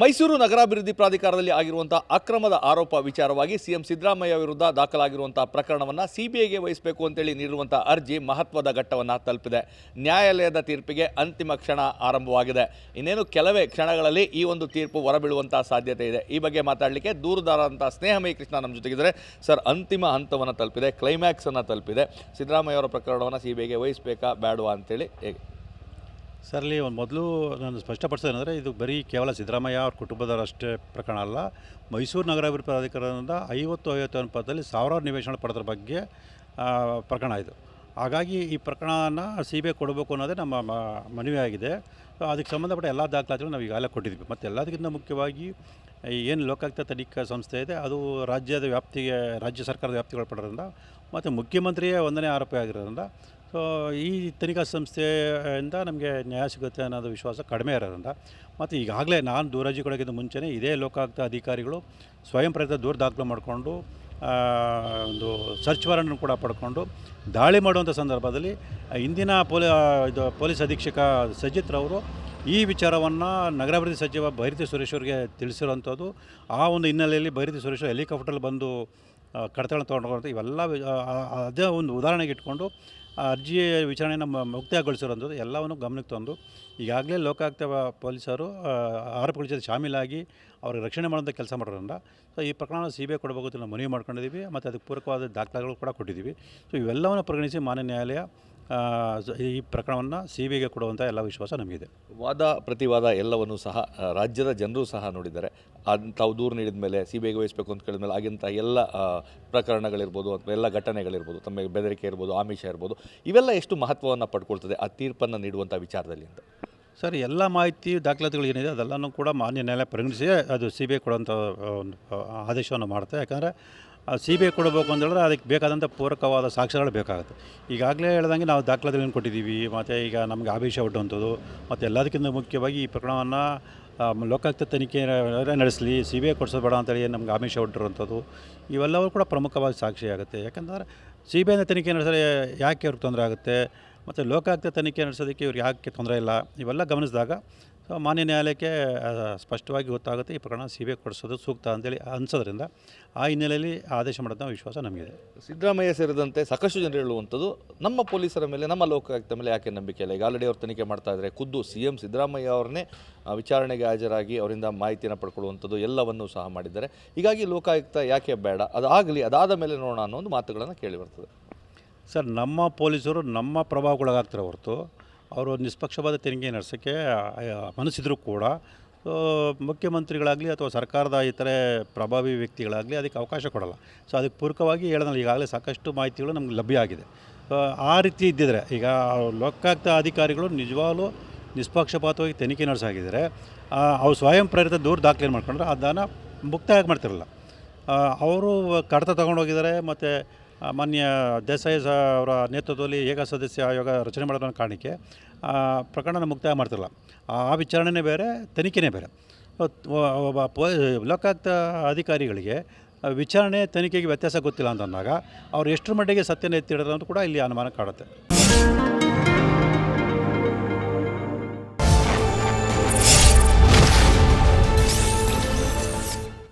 ಮೈಸೂರು ನಗರಾಭಿವೃದ್ಧಿ ಪ್ರಾಧಿಕಾರದಲ್ಲಿ ಆಗಿರುವಂತಹ ಅಕ್ರಮದ ಆರೋಪ ವಿಚಾರವಾಗಿ ಸಿಎಂ ಸಿದ್ದರಾಮಯ್ಯ ವಿರುದ್ಧ ದಾಖಲಾಗಿರುವಂತಹ ಪ್ರಕರಣವನ್ನು ಸಿಬಿಐಗೆ ವಹಿಸಬೇಕು ಅಂತೇಳಿ ನೀಡಿರುವಂತಹ ಅರ್ಜಿ ಮಹತ್ವದ ಘಟ್ಟವನ್ನು ತಲುಪಿದೆ. ನ್ಯಾಯಾಲಯದ ತೀರ್ಪಿಗೆ ಅಂತಿಮ ಕ್ಷಣ ಆರಂಭವಾಗಿದೆ. ಇನ್ನೇನು ಕೆಲವೇ ಕ್ಷಣಗಳಲ್ಲಿ ಈ ಒಂದು ತೀರ್ಪು ಹೊರಬೀಳುವಂತಹ ಸಾಧ್ಯತೆ ಇದೆ. ಈ ಬಗ್ಗೆ ಮಾತಾಡಲಿಕ್ಕೆ ದೂರದಾರಂಥ ಸ್ನೇಹಮಯ ಕೃಷ್ಣ ನಮ್ಮ ಜೊತೆಗಿದ್ದಾರೆ. ಸರ್, ಅಂತಿಮ ಹಂತವನ್ನು ತಲುಪಿದೆ ಕ್ಲೈಮ್ಯಾಕ್ಸ್ ಅನ್ನು ತಲುಪಿದೆ. ಸಿದ್ದರಾಮಯ್ಯ ಅವರ ಪ್ರಕರಣವನ್ನು ಸಿಬಿಐಗೆ ವಹಿಸಬೇಕಾ, ಬೇಡವಾ ಅಂತೇಳಿ ಹೇಗೆ? ಸರ್ ಅಲ್ಲಿ ಒಂದು ಮೊದಲು ನಾನು ಸ್ಪಷ್ಟಪಡಿಸೋದೇನೆಂದರೆ ಇದು ಬರೀ ಕೇವಲ ಸಿದ್ದರಾಮಯ್ಯ ಅವ್ರ ಕುಟುಂಬದವರಷ್ಟೇ ಪ್ರಕರಣ ಅಲ್ಲ. ಮೈಸೂರು ನಗರಾಭಿವೃದ್ಧಿ ಪ್ರಾಧಿಕಾರದಿಂದ ಐವತ್ತು ಐವತ್ತು ಅನುಪಾತದಲ್ಲಿ ಸಾವಿರಾರು ನಿವೇಶನ ಪಡೆದ್ರ ಬಗ್ಗೆ ಪ್ರಕರಣ ಇದು. ಹಾಗಾಗಿ ಈ ಪ್ರಕರಣನ ಸಿ ಬಿ ಐ ಕೊಡಬೇಕು ಅನ್ನೋದೇ ನಮ್ಮ ಮನವಿ ಆಗಿದೆ. ಅದಕ್ಕೆ ಸಂಬಂಧಪಟ್ಟ ಎಲ್ಲ ದಾಖಲಾತಿಗಳು ನಾವು ಈಗಾಗಲೇ ಕೊಟ್ಟಿದ್ವಿ ಮತ್ತು ಎಲ್ಲದಕ್ಕಿಂತ ಮುಖ್ಯವಾಗಿ ಏನು ಲೋಕಾಯುಕ್ತ ತನಿಖಾ ಸಂಸ್ಥೆ ಇದೆ, ಅದು ರಾಜ್ಯದ ವ್ಯಾಪ್ತಿಗೆ, ರಾಜ್ಯ ಸರ್ಕಾರದ ವ್ಯಾಪ್ತಿಗೊಳಪಡೋದ್ರಿಂದ, ಮತ್ತು ಮುಖ್ಯಮಂತ್ರಿಯೇ ಒಂದನೇ ಆರೋಪಿ ಆಗಿರೋದ್ರಿಂದ ಈ ತನಿಖಾ ಸಂಸ್ಥೆಯಿಂದ ನಮಗೆ ನ್ಯಾಯ ಸಿಗುತ್ತೆ ಅನ್ನೋದು ವಿಶ್ವಾಸ ಕಡಿಮೆ ಇರೋದ್ರಿಂದ. ಮತ್ತು ಈಗಾಗಲೇ ನಾನು ದೂರಾಜಿ ಕೊಡೋಕ್ಕಿಂತ ಮುಂಚೆನೇ ಇದೇ ಲೋಕಾಯುಕ್ತ ಅಧಿಕಾರಿಗಳು ಸ್ವಯಂ ಪ್ರೇರಿತ ದೂರ ದಾಖಲು ಮಾಡಿಕೊಂಡು ಒಂದು ಸರ್ಚ್ ವಾರಂಟನ್ನು ಕೂಡ ಪಡ್ಕೊಂಡು ದಾಳಿ ಮಾಡುವಂಥ ಸಂದರ್ಭದಲ್ಲಿ ಇಂದಿನ ಪೊಲೀ ಇದು ಪೊಲೀಸ್ ಅಧೀಕ್ಷಕ ಸಜಿತ್ ರವರು ಈ ವಿಚಾರವನ್ನು ನಗರಾಭಿವೃದ್ಧಿ ಸಚಿವ ಬೈರತಿ ಸುರೇಶ್ ಅವರಿಗೆ ತಿಳಿಸಿರುವಂಥದ್ದು. ಆ ಒಂದು ಹಿನ್ನೆಲೆಯಲ್ಲಿ ಭೈರತಿ ಸುರೇಶ್ ಹೆಲಿಕಾಪ್ಟರ್ ಬಂದು ಕಡತಗಳನ್ನು ತೊಗೊಂಡು ಇವೆಲ್ಲ ಅದೇ ಒಂದು ಉದಾಹರಣೆಗೆ ಇಟ್ಕೊಂಡು ಆ ಅರ್ಜಿ ವಿಚಾರಣೆಯನ್ನು ಮುಕ್ತಾಯಗೊಳಿಸಿರೋಂಥದ್ದು ಎಲ್ಲವನ್ನು ಗಮನಕ್ಕೆ ತಂದು, ಈಗಾಗಲೇ ಲೋಕಾಯುಕ್ತ ಪೊಲೀಸರು ಆರೋಪಿಗಳ ಜೊತೆ ಶಾಮೀಲಾಗಿ ಅವ್ರಿಗೆ ರಕ್ಷಣೆ ಮಾಡುವಂಥ ಕೆಲಸ ಮಾಡೋದ್ರಿಂದ, ಸೊ ಈ ಪ್ರಕರಣ ಸಿ ಬಿ ಐ ಕೊಡಬೇಕು ಅಂತ ನಾವು ಮನವಿ ಮಾಡ್ಕೊಂಡಿದ್ದೀವಿ, ಮತ್ತು ಅದಕ್ಕೆ ಪೂರಕವಾದ ದಾಖಲೆಗಳು ಕೂಡ ಕೊಟ್ಟಿದ್ದೀವಿ. ಸೊ ಇವೆಲ್ಲವನ್ನು ಪರಿಗಣಿಸಿ ಮಾನ್ಯ ನ್ಯಾಯಾಲಯ ಈ ಪ್ರಕರಣವನ್ನು ಸಿ ಬಿ ಐಗೆ ಕೊಡುವಂಥ ಎಲ್ಲ ವಿಶ್ವಾಸ ನಮಗಿದೆ. ವಾದ, ಪ್ರತಿವಾದ ಎಲ್ಲವನ್ನು ಸಹ ರಾಜ್ಯದ ಜನರು ಸಹ ನೋಡಿದ್ದಾರೆ. ಅದ್ ತಾವು ದೂರು ನೀಡಿದ ಮೇಲೆ ಸಿ ಬಿ ಐಗೆ ವಹಿಸಬೇಕು ಅಂತ ಕೇಳಿದ ಮೇಲೆ ಆಗಿಂತ ಎಲ್ಲ ಪ್ರಕರಣಗಳಿರ್ಬೋದು ಅಥವಾ ಎಲ್ಲ ಘಟನೆಗಳಿರ್ಬೋದು ತಮಗೆ ಬೆದರಿಕೆ ಇರ್ಬೋದು, ಆಮಿಷ ಇರ್ಬೋದು, ಇವೆಲ್ಲ ಎಷ್ಟು ಮಹತ್ವವನ್ನು ಪಡ್ಕೊಳ್ತದೆ ಆ ತೀರ್ಪನ್ನು ನೀಡುವಂಥ ವಿಚಾರದಲ್ಲಿ ಅಂತ? ಸರ್, ಎಲ್ಲ ಮಾಹಿತಿ ದಾಖಲಾತಿಗಳು ಏನಿದೆ ಅದೆಲ್ಲನೂ ಕೂಡ ಮಾನ್ಯ ನ್ಯಾಯಾಲಯ ಪರಿಗಣಿಸಿ ಅದು ಸಿ ಬಿ ಐ ಕೊಡುವಂಥ ಒಂದು ಆದೇಶವನ್ನು ಮಾಡುತ್ತೆ. ಯಾಕಂದರೆ ಸಿ ಬಿ ಐ ಕೊಡಬೇಕು ಅಂತೇಳಿದ್ರೆ ಅದಕ್ಕೆ ಬೇಕಾದಂಥ ಪೂರಕವಾದ ಸಾಕ್ಷ್ಯಗಳು ಬೇಕಾಗುತ್ತೆ. ಈಗಾಗಲೇ ಹೇಳ್ದಂಗೆ ನಾವು ದಾಖಲಾತಿಗಳನ್ನು ಕೊಟ್ಟಿದ್ದೀವಿ, ಮತ್ತು ಈಗ ನಮಗೆ ಆಮಿಷ ಒಡ್ಡುವಂಥದ್ದು ಮತ್ತು ಎಲ್ಲದಕ್ಕಿಂತ ಮುಖ್ಯವಾಗಿ ಈ ಪ್ರಕರಣವನ್ನು ಲೋಕಾಯುಕ್ತ ತನಿಖೆ ನಡೆಸಲಿ ಸಿ ಬಿ ಐ ಕೊಡಿಸೋಬೇಡ ಅಂತೇಳಿ ನಮ್ಗೆ ಆಮಿಷ ಹೊಟ್ಟಿರುವಂಥದ್ದು ಇವೆಲ್ಲವೂ ಕೂಡ ಪ್ರಮುಖವಾಗಿ ಸಾಕ್ಷಿಯಾಗುತ್ತೆ ಯಾಕಂದರೆ ಸಿ ಬಿ ಐನ ತನಿಖೆ ನಡೆಸಿದ್ರೆ ಯಾಕೆ ಅವ್ರಿಗೆ ತೊಂದರೆ ಆಗುತ್ತೆ, ಮತ್ತು ಲೋಕಾಯುಕ್ತ ತನಿಖೆ ನಡೆಸೋದಕ್ಕೆ ಇವ್ರಿಗೆ ಯಾಕೆ ತೊಂದರೆ ಇಲ್ಲ, ಇವೆಲ್ಲ ಗಮನಿಸಿದಾಗ ಸೊ ಮಾನ್ಯ ನ್ಯಾಯಾಲಯಕ್ಕೆ ಸ್ಪಷ್ಟವಾಗಿ ಗೊತ್ತಾಗುತ್ತೆ ಈ ಪ್ರಕರಣ ಸಿ ಬಿ ಐ ಕೊಡಿಸೋದು ಸೂಕ್ತ ಅಂತೇಳಿ ಅನಿಸೋದ್ರಿಂದ ಆ ಹಿನ್ನೆಲೆಯಲ್ಲಿ ಆದೇಶ ಮಾಡೋದು ವಿಶ್ವಾಸ ನಮಗಿದೆ. ಸಿದ್ದರಾಮಯ್ಯ ಸೇರಿದಂತೆ ಸಾಕಷ್ಟು ಜನರು ಹೇಳುವಂಥದ್ದು ನಮ್ಮ ಪೊಲೀಸರ ಮೇಲೆ ನಮ್ಮ ಲೋಕಾಯುಕ್ತ ಮೇಲೆ ಯಾಕೆ ನಂಬಿಕೆ ಇಲ್ಲ? ಈಗ ಆಲ್ರೆಡಿ ಅವರು ತನಿಖೆ ಮಾಡ್ತಾ ಇದ್ದಾರೆ ಖುದ್ದು ಸಿ ಎಂ ಸಿದ್ದರಾಮಯ್ಯ ಅವ್ರನ್ನೇ ವಿಚಾರಣೆಗೆ ಹಾಜರಾಗಿ ಅವರಿಂದ ಮಾಹಿತಿಯನ್ನು ಪಡ್ಕೊಳ್ಳುವಂಥದ್ದು ಎಲ್ಲವನ್ನೂ ಸಹ ಮಾಡಿದ್ದಾರೆ. ಹೀಗಾಗಿ ಲೋಕಾಯುಕ್ತ ಯಾಕೆ ಬೇಡ? ಅದಾಗಲಿ ಅದಾದ ಮೇಲೆ ನೋಡೋಣ ಅನ್ನೋ ಒಂದು ಮಾತುಗಳನ್ನು ಕೇಳಿ ಬರ್ತದೆ. ಸರ್ ನಮ್ಮ ಪೊಲೀಸರು ನಮ್ಮ ಪ್ರಭಾವಕ್ಕೊಳಗಾಗ್ತಾರೆ ಹೊರತು ಅವರು ನಿಷ್ಪಕ್ಷಪಾತ ತೆರಿಗೆ ನಡೆಸೋಕ್ಕೆ ಮನಸ್ಸಿದ್ರು ಕೂಡ ಮುಖ್ಯಮಂತ್ರಿಗಳಾಗಲಿ ಅಥವಾ ಸರ್ಕಾರದ ಇತರೆ ಪ್ರಭಾವಿ ವ್ಯಕ್ತಿಗಳಾಗಲಿ ಅದಕ್ಕೆ ಅವಕಾಶ ಕೊಡಲ್ಲ. ಸೊ, ಅದಕ್ಕೆ ಪೂರಕವಾಗಿ ಹೇಳಿದ್ನಲ್ಲ ಈಗಾಗಲೇ ಸಾಕಷ್ಟು ಮಾಹಿತಿಗಳು ನಮ್ಗೆ ಲಭ್ಯ ಆಗಿದೆ. ಆ ರೀತಿ ಇದ್ದಿದ್ರೆ, ಈಗ ಲೋಕಾಯುಕ್ತ ಅಧಿಕಾರಿಗಳು ನಿಜವಾಗ್ಲೂ ನಿಷ್ಪಕ್ಷಪಾತವಾಗಿ ತನಿಖೆ ನಡೆಸಾಗಿದ್ದಾರೆ. ಅವ್ರು ಸ್ವಯಂ ಪ್ರೇರಿತ ದೂರು ದಾಖಲೆ ಮಾಡ್ಕೊಂಡ್ರೆ ಅದನ್ನು ಮುಕ್ತಾಯ ಮಾಡ್ತಿರಲ್ಲ. ಅವರು ಕಡತ ತೊಗೊಂಡೋಗಿದ್ದಾರೆ, ಮತ್ತು ಮಾನ್ಯ ದೇಸಾಯಿ ಸಹ ಅವರ ನೇತೃತ್ವದಲ್ಲಿ ಏಕ ಸದಸ್ಯ ಆಯೋಗ ರಚನೆ ಮಾಡೋದನ್ನ ಕಾರಣಕ್ಕೆ ಆ, ಪ್ರಕರಣನ ಮುಕ್ತಾಯ ಮಾಡ್ತಿರಲ್ಲ ಆ ವಿಚಾರಣೆನೇ ಬೇರೆ ತನಿಖೆನೇ ಬೇರೆ. ಪೊ ಲೋಕಾಯುಕ್ತ ಅಧಿಕಾರಿಗಳಿಗೆ ವಿಚಾರಣೆ ತನಿಖೆಗೆ ವ್ಯತ್ಯಾಸ ಗೊತ್ತಿಲ್ಲ ಅಂತಂದಾಗ ಅವ್ರು ಎಷ್ಟರ ಮಟ್ಟಿಗೆ ಸತ್ಯನ ಎತ್ತಿಡೋದು ಅಂತ ಕೂಡ ಇಲ್ಲಿ ಅನುಮಾನ ಕಾಡುತ್ತೆ.